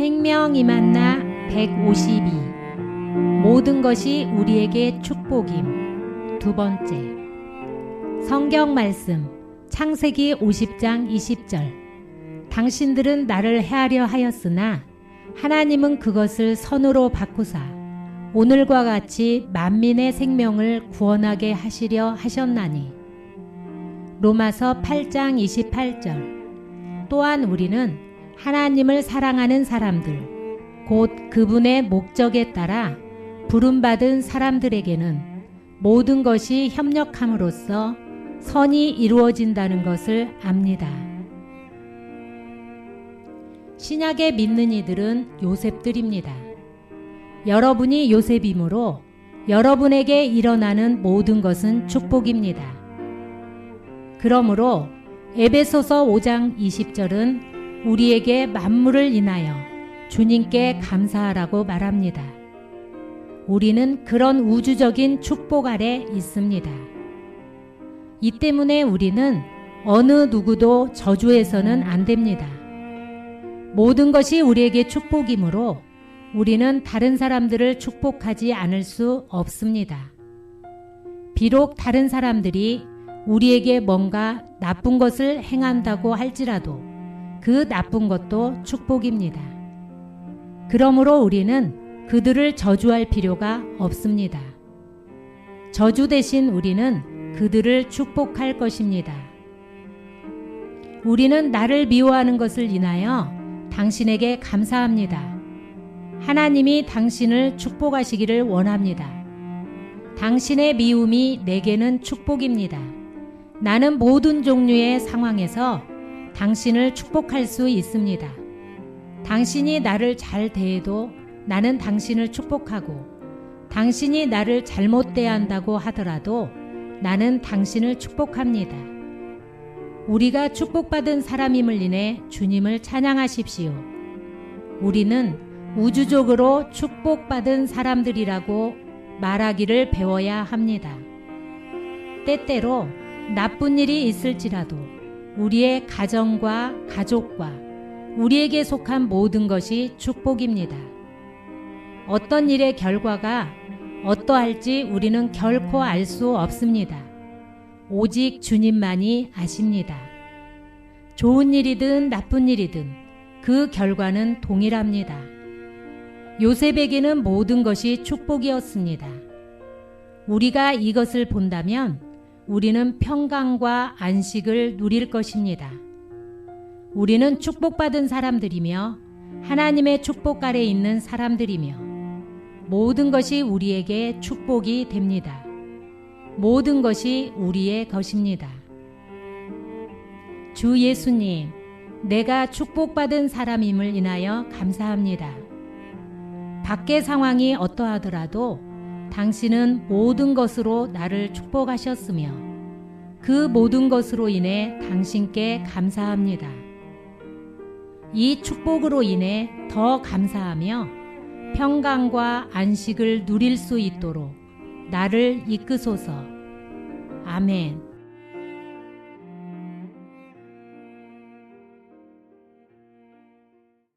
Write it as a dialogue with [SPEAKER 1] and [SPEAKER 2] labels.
[SPEAKER 1] 임한 나 152. 모든 것이 우리에게 축복임. 두 번째. 성경 말씀. 창세기 50장 20절. 당신들은 나를 해하려 하였으나 하나님은 그것을 선으로 바꾸사 오늘과 같이 만민의 생명을 구원하게 하시려 하셨나니. 로마서 8장 28절. 또한 우리는 하나님을 사랑하는 사람들, 곧 그분의 목적에 따라 부름받은 사람들에게는 모든 것이 협력함으로써 선이 이루어진다는 것을 압니다. 신약에 믿는 이들은 요셉들입니다. 여러분이 요셉이므로 여러분에게 일어나는 모든 것은 축복입니다. 그러므로 에베소서 5장 20절은 우리에게 만물을 인하여 주님께 감사하라고 말합니다. 우리는 그런 우주적인 축복 아래 있습니다. 이 때문에 우리는 어느 누구도 저주해서는 안 됩니다. 모든 것이 우리에게 축복이므로 우리는 다른 사람들을 축복하지 않을 수 없습니다. 비록 다른 사람들이 우리에게 뭔가 나쁜 것을 행한다고 할지라도 그 나쁜 것도 축복입니다. 그러므로 우리는 그들을 저주할 필요가 없습니다. 저주 대신 우리는 그들을 축복할 것입니다. 우리는 나를 미워하는 것을 인하여 당신에게 감사합니다. 하나님이 당신을 축복하시기를 원합니다. 당신의 미움이 내게는 축복입니다. 나는 모든 종류의 상황에서 당신을 축복할 수 있습니다. 당신이 나를 잘 대해도 나는 당신을 축복하고 당신이 나를 잘못 대한다고 하더라도 나는 당신을 축복합니다. 우리가 축복받은 사람임을 인해 주님을 찬양하십시오. 우리는 우주적으로 축복받은 사람들이라고 말하기를 배워야 합니다. 때때로 나쁜 일이 있을지라도 우리의 가정과 가족과 우리에게 속한 모든 것이 축복입니다. 어떤 일의 결과가 어떠할지 우리는 결코 알 수 없습니다. 오직 주님만이 아십니다. 좋은 일이든 나쁜 일이든 그 결과는 동일합니다. 요셉에게는 모든 것이 축복이었습니다. 우리가 이것을 본다면 우리는 평강과 안식을 누릴 것입니다. 우리는 축복받은 사람들이며 하나님의 축복 아래 있는 사람들이며 모든 것이 우리에게 축복이 됩니다. 모든 것이 우리의 것입니다. 주 예수님, 내가 축복받은 사람임을 인하여 감사합니다. 밖의 상황이 어떠하더라도 당신은 모든 것으로 나를 축복하셨으며 그 모든 것으로 인해 당신께 감사합니다. 이 축복으로 인해 더 감사하며 평강과 안식을 누릴 수 있도록 나를 이끄소서. 아멘.